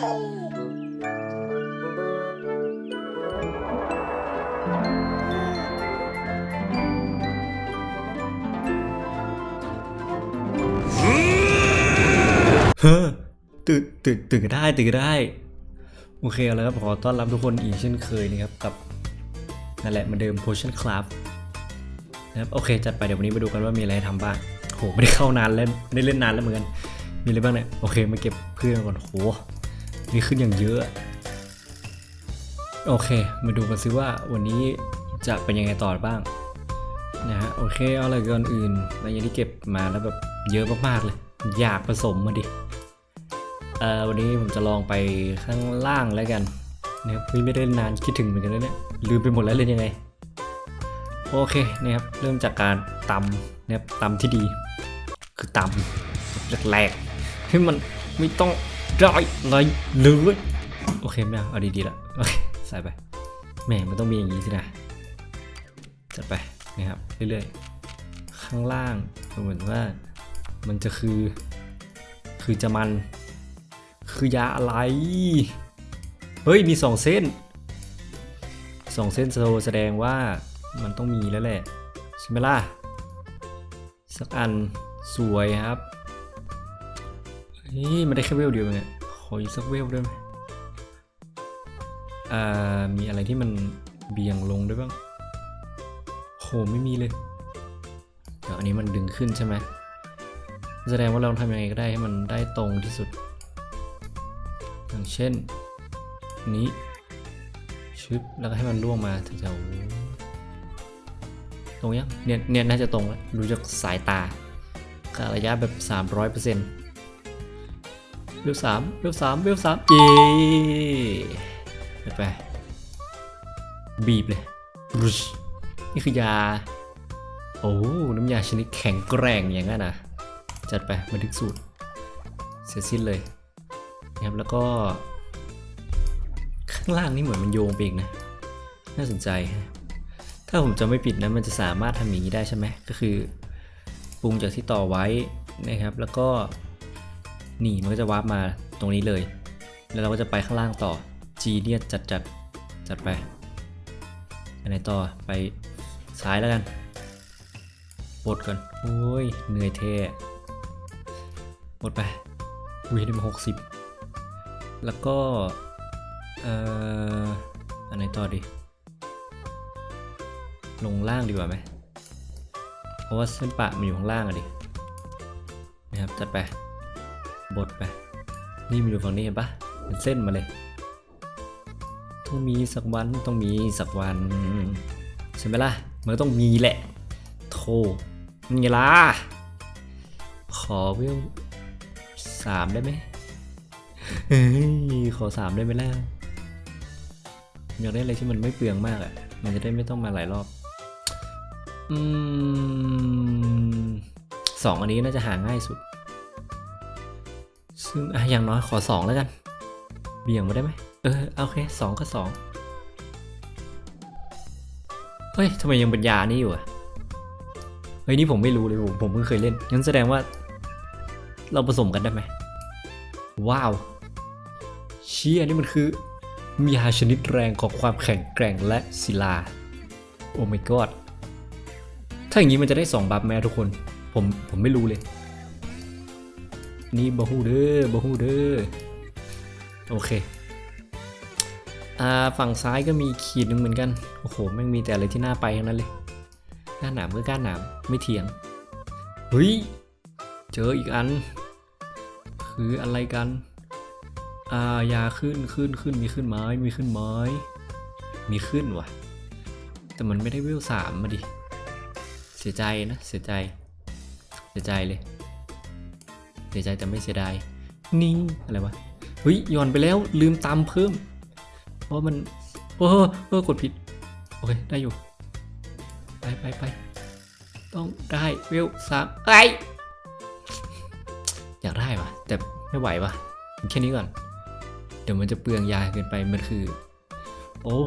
เฮ้อตื่นตื่นตื่นได้ตื่นได้ โอเคเอาละครับ ขอต้อนรับทุกคนอีกเช่นเคยนะครับ กับ นั่นแหละมาเดิม Potion Club นะครับ โอเค จัดไปเดี๋ยววันนี้มาดูกันว่ามีอะไรทำบ้างโห ไม่ได้เข้านานแล้วไม่ได้เล่นนานแล้วเหมือนกัน มีอะไรบ้างเนี่ย โอเค มาเก็บเพื่อนก่อนโห นี่ขึ้นอย่างเยอะ โอเค มาดูกันซิว่าวันนี้จะเป็นยังไงต่อบ้างนะฮะโอเคเอาอะไรก่อนอื่นอะไรอย่างที่เก็บมาแล้วแบบเยอะมากๆเลย อยากผสมมาดิเอ่อวันนี้ผมจะลองไปข้างล่างแล้วกันนะครับไม่ได้นานคิดถึงเหมือนกันแล้วเนี่ยลืมไปหมดแล้วเลยนยังไงโอเคนะครับเริ่มจากการตำนะครับตำที่ดี คือตำแรกๆให้มันไม่ต้อง ได้อะไรเลยโอเคไม่เอาเอาดีๆละโอเคใส่ไปแหมมันต้องมีอย่างนี้สินะจัดไปนะครับเรื่อยๆข้างล่างเหมือนว่ามันจะคือ คือจะมัน คือยาอะไร เฮ้ยมีสองเส้นสองเส้นแสดงว่ามันต้องมีแล้วแหละใช่ไหมล่ะสักอันสวยครับ นี่มันได้แค่เวลเดียวเองอะขออีกสักเวลได้ไหมอ่า มีอะไรที่มันเบี่ยงลงได้บ้างโหไม่มีเลยเดี๋ยวอันนี้มันดึงขึ้นใช่ไหมแสดงว่าเราทำยังไงก็ได้ให้มันได้ตรงที่สุด อย่างเช่น นี้ชึบแล้วก็ให้มันล่วงมาแถวๆตรงยังเนี่ยเนี่ยน่าจะตรงแล้วดูจากสายตาระยะแบบ 300%เเวลสามเวลสามเวลสามเย้ไปไป บีบเลยรุชนี่คือยา โอ้ น้ำยาชนิดแข็งแกร่งอย่างนั้นนะจัดไปบันทึกสูตร เสร็จสิ้นเลยนะครับแล้วก็ ข้างล่างนี่เหมือนมันโยงไปอีกนะ น่าสนใจ ถ้าผมจะไม่ผิดนะ มันจะสามารถทำอย่างนี้ได้ใช่ไหมก็คือ ปรุงจากที่ต่อไว้นะครับ แล้วก็ นี่มันก็จะวาร์ปมาตรงนี้เลย แล้วเราก็จะไปข้างล่างต่อ G เนี่ยจัดจัดจัดไปไปไหนต่อไปซ้ายแล้วกันปลดก่อน โอ้ย เหนื่อยเทปลดไปวีได้มาหกสิบแล้วก็ เอ่อ อันไหนต่อดี ลงล่างดีกว่าไหม เพราะว่าเส้นปะมันอยู่ข้างล่างอะดิ นะครับ จัดไป บดไป นี่มันอยู่ฝั่งนี้เห็นปะเป็นเส้นมาเลย ต้องมีสักวันต้องมีสักวัน ใช่ไหมล่ะ มันต้องมีแหละโธ่นี่ไงล่ะ ขอวิวสามได้ไหมเฮ้ขอสามได้ไหมล่ะอยากได้อะไรที่มันไม่เปลืองมากอะ่ะ มันจะได้ไม่ต้องมาหลายรอบ อืมสองอันนี้น่าจะหาง่ายสุด ซึ่งอะอย่างน้อยขอสองแล้วกันเบี่ยงมาได้ไหมเออโอเคสองก็สองเฮ้ยทำไมยังเป็นยานี่อยู่อะเฮ้ยนี่ผมไม่รู้เลยผมผมเพิ่งเคยเล่นงั้นแสดงว่า เราผสมกันได้ไหมว้าวเชี่ยนี่มันคือมียาชนิดแรงของความแข็งแกร่งและศิลา โอ้ my god ถ้าอย่างนี้มันจะได้ 2 บัฟไหมทุกคน ผมผมไม่รู้เลย นี่บาฮูเด้อบาฮูเด้อโอเคอ่าฝั่งซ้ายก็มีขีดหนึ่งเหมือนกัน โอ้โหแม่งมีแต่อะไรที่น่าไปทั้งนั้นเลยก้านหนามก็ก้านหนามไม่เถียงเฮ้ยเจออีกอัน คืออะไรกันอ่ายาขึ้นขึ้นขึ้นมีขึ้นไม้มีขึ้นไม้ มีขึ้นว่ะ แต่มันไม่ได้เวลสามมาดิเสียใจนะเสียใจ เสียใจเลย เสียใจแต่ไม่เสียดาย นี่อะไรวะเฮ้ยย้อนไปแล้วลืมตามเพิ่ม เพราะมันเออเออกดผิด โอเค ได้อยู่ ไปไปไปต้องได้เวลสามไออยากได้ว่ะแต่ไม่ไหวว่ะแค่นี้ก่อน เดี๋ยวมันจะเปลืองยาเกินไปมันคือ โอ้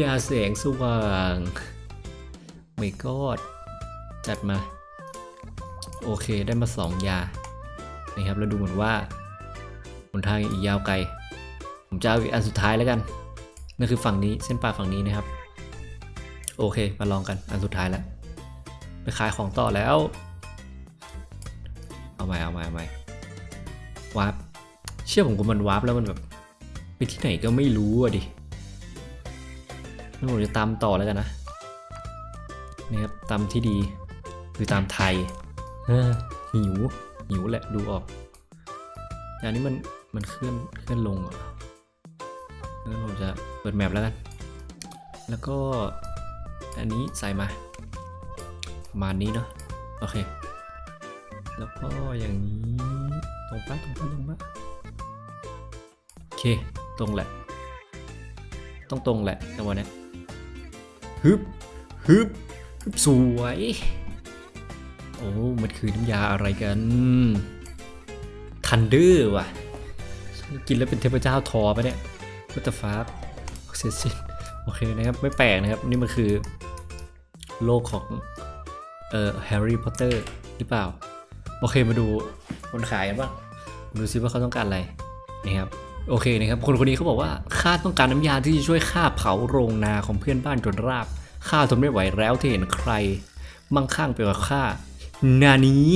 ยาแสงสว่างไม่กอดจัดมา โอเคได้มาสองยานะครับแล้วดูเหมือนว่าหนทางยังอีกยาวไกล ผมจะเอาอันสุดท้ายแล้วกันนั่นคือฝั่งนี้เส้นปลาฝั่งนี้นะครับ โอเคมาลองกันอันสุดท้ายแล้วไปขายของต่อแล้ว เอาใหม่เอาใหม่เอาใหม่วาร์ฟเชื่อผมกูมันวาร์ปแล้วมันแบบไปที่ไหนก็ไม่รู้อะดิงั้นผมจะตามต่อแล้วกันนะนี่ครับตามที่ดีคือตามไทย หิว หิวแหละดูออกแต่อันนี้มันมันเคลื่อนเคลื่อนลงเหรอะงั้นผมจะเปิดแมปแล้วกัน แล้วก็อันนี้ใส่มาประมาณนี้เนาะโอเค แล้วก็อย่างนี้ตรงปะตรงปะตรงปะโอเคตรงแหละ ต้องตรงแหละจังหวะเนี้ยฮึบฮึบฮึบสวย อ้มันคือน้ำยาอะไรกันทันเดอร์ว่ะ กินแล้วเป็นเทพเจ้าทอปะเนี่ยวัตฟ้าเสียสิ้นโอเคนะครับ ไม่แปลกนะครับ นี่มันคือ โลกของ เอ่อแฮร์รี่พอตเตอร์หรือเปล่า โอเคมาดูคนขายกันบ้างดูซิว่าเขาต้องการอะไรนะครับโอเคนะครับ คนคนนี้เขาบอกว่าข้าต้องการน้ำยาที่จะช่วยข้าเผาโรงนาของเพื่อนบ้านจนราบข้าทนไม่ไหวแล้วที่เห็นใคร มั่งคั่งไปกว่าข้า นานี้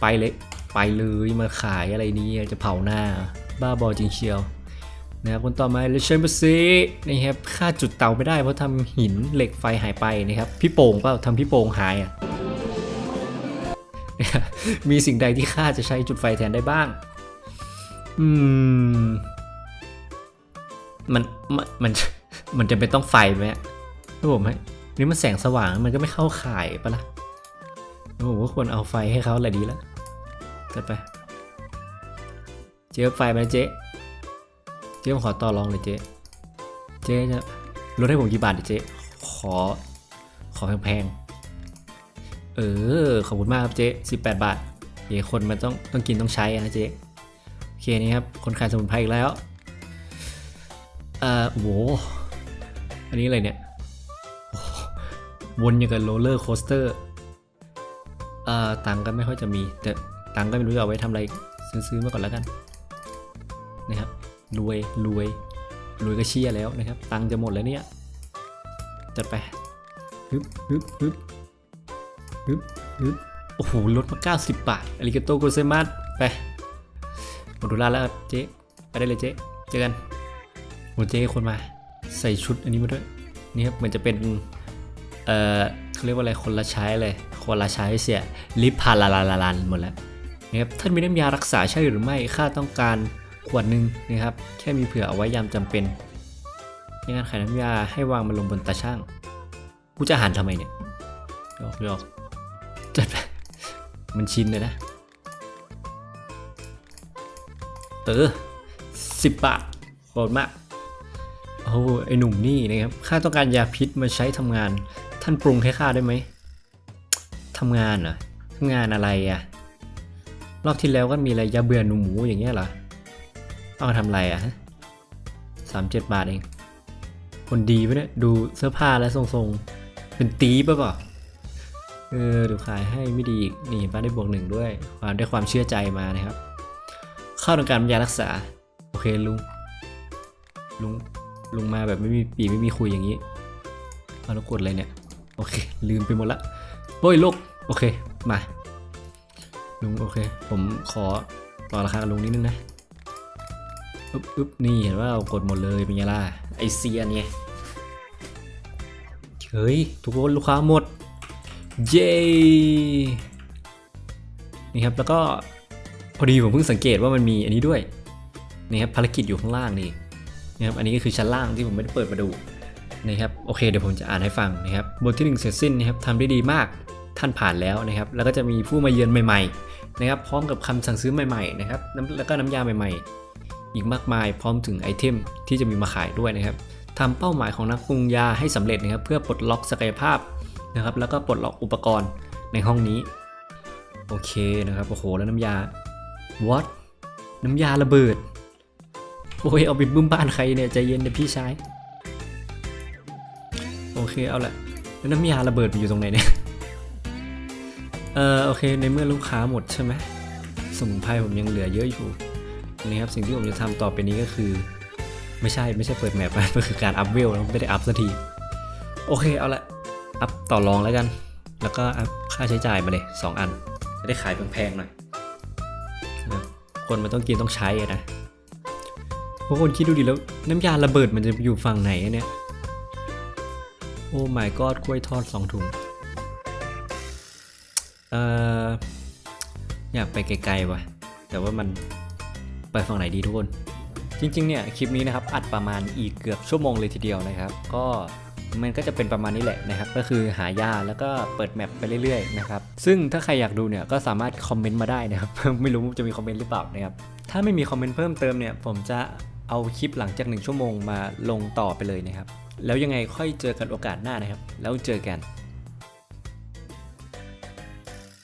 ไปเลย ไปเลยมาขายอะไรนี้จะเผาหน้า บ้าบอจริงเชียวนะครับคนต่อมาเลเชนเบซีนะครับค่าจุดเตาไม่ได้เพราะทำหินเหล็กไฟหายไปนะครับ พี่โป่งเปล่าทำพี่โป่งหายอะมีสิ่งใดที่ข้าจะใช้จุดไฟแทนได้บ้าง อืม มัน มัน มัน มันจะเป็นต้องไฟไหมถ้าผมให้นี่มันแสงสว่างมันก็ไม่เข้าข่ายปะล่ะ ผมว่าควรเอาไฟให้เขาแหละดีแล้วจัดไป เจ๊เอไฟไหมเจ๊ เจ๊ขอต่อรองเลยเจ๊ เจ๊จะลดให้ผมกี่บาทดิเจ๊ ขอ ขอแพงๆ เออ ขอบคุณมากครับเจ๊18บแปดบาทเจ๊คนมันต้องต้องกินต้องใช้อะนะเจ๊ โอเคนี่ครับ คนขายสมุนไพรอีกแล้วเอ่อโห อันนี้อะไรเนี่ยวนอย่างกับโรลเลอร์โคสเตอร์ เอ่อตังก็ไม่ค่อยจะมี แต่ตังก็ไม่รู้จะเอาไว้ทำอะไรซื้อๆมาก่อนแล้วกันนะครับรวยรวยรวยก็เชียแล้วนะครับ ตังจะหมดแล้วเนี่ยจัดไปฮึบฮึบฮึบฮึบฮึบโอ้โหลดมา 90 บาทอาริกาโตโกเซมัสไปหมดเวลาแล้วเจ๊ไปได้เลยเจ๊เจอกันโหเจ๊คนมาใส่ชุดอันนี้มาด้วยนี่ครับเหมือนจะเป็นเอ่อเขาเรียกว่าอะไรคนละใช้เลย คนละใช้เสียลิปพาลาลาลาลันหมดแล้วนะครับท่านมีน้ำยารักษาใช่หรือไม่ข้าต้องการขวดหนึ่งนะครับแค่มีเผื่อเอาไว้ยามจำเป็นในงานขายน้ำยาให้วางมันลงบนตาช่างกูจะหันทำไมเนี่ยหยอกหยอกจัดไปมันชินเลยนะเออสิบบาทโหดมากโอ้ไอหนุ่มนี่นะครับข้าต้องการยาพิษมาใช้ทำงาน ท่านปรุงให้ข้าได้ไหม ทำงานเหรอทำงานอะไรอะรอบที่แล้วก็มีอะไรยาเบื่อหนูหมูอย่างเงี้ยเหรอต้องมาทำอะไรอะสามเจ็ดบาทเอง คนดีปะเนี่ย ดูเสื้อผ้าและทรงๆ เป็นตีปะเปล่าเออเดี๋ยวขายให้ไม่ดีอีกนี่ป้าได้บวกหนึ่งด้วย ความได้ความเชื่อใจมานะครับ เข้าต้องการยารักษา โอเคลุง ลุง ลุงมาแบบไม่มีปีไม่มีคุยอย่างนี้เอาแล้วกดอะไรเนี่ย โอเค ลืมไปหมดละ โอ้ยลูก โอเค มาลุงโอเค ผมขอต่อราคากับลุงนิดนึงนะอึ๊บอึ๊บนี่เห็นว่าเรากดหมดเลยเป็นไงล่ะไอเซียนไงเฮ้ยทุกคนลูกค้าหมด เย้นี่ครับแล้วก็พอดีผมเพิ่งสังเกตว่ามันมีอันนี้ด้วยนี่ครับภารกิจอยู่ข้างล่างนี่นะครับอันนี้ก็คือชั้นล่างที่ผมไม่ได้เปิดมาดูนะครับโอเคเดี๋ยวผมจะอ่านให้ฟังนะครับบทที่หนึ่งเสร็จสิ้นนะครับทำได้ดีมาก ท่านผ่านแล้วนะครับ แล้วก็จะมีผู้มาเยือนใหม่ๆนะครับ พร้อมกับคำสั่งซื้อใหม่ๆนะครับแล้วก็น้ำยาใหม่ๆ อีกมากมายพร้อมถึงไอเทมที่จะมีมาขายด้วยนะครับทำเป้าหมายของนักปรุงยาให้สำเร็จนะครับ เพื่อปลดล็อกศักยภาพนะครับ แล้วก็ปลดล็อกอุปกรณ์ในห้องนี้ โอเคนะครับโอ้โหแล้วน้ำยา what น้ำยาระเบิดโอ้ยเอาไปบึ้มบ้านใครเนี่ยใจเย็นเดี๋ยวพี่ชายโอเคเอาละแล้วน้ำยาระเบิดมันอยู่ตรงไหนเนี่ย เออโอเคในเมื่อลูกค้าหมดใช่ไหมสมุนไพรผมยังเหลือเยอะอยู่นี่ครับสิ่งที่ผมจะทำต่อไปนี้ก็คือ ไม่ใช่ไม่ใช่เปิดแมปมันคือการอัพเวลแล้วไม่ได้อัพสักที โอเคเอาละอัพต่อรองแล้วกัน แล้วก็อัพค่าใช้จ่ายมาเลยสองอัน จะได้ขายแพงๆหน่อยคนมันต้องกินต้องใช้นะพวกคนคิดดูดิแล้วน้ำยาระเบิดมันจะอยู่ฝั่งไหนเนี่ย โอ้ my god กล้วยทอดสองถุง เอ่ออยากไปไกลๆว่ะ แต่ว่ามันไปฝั่งไหนดีทุกคน จริงๆเนี่ยคลิปนี้นะครับอัดประมาณอีกเกือบชั่วโมงเลยทีเดียวนะครับ ก็มันก็จะเป็นประมาณนี้แหละนะครับ ก็คือหายาแล้วก็เปิดแมปไปเรื่อยๆนะครับ ซึ่งถ้าใครอยากดูเนี่ยก็สามารถคอมเมนต์มาได้นะครับ ไม่รู้จะมีคอมเมนต์หรือเปล่านะครับ ถ้าไม่มีคอมเมนต์เพิ่มเติมเนี่ย ผมจะเอาคลิปหลังจากหนึ่งชั่วโมงมาลงต่อไปเลยนะครับ แล้วยังไงค่อยเจอกันโอกาสหน้านะครับ แล้วเจอกัน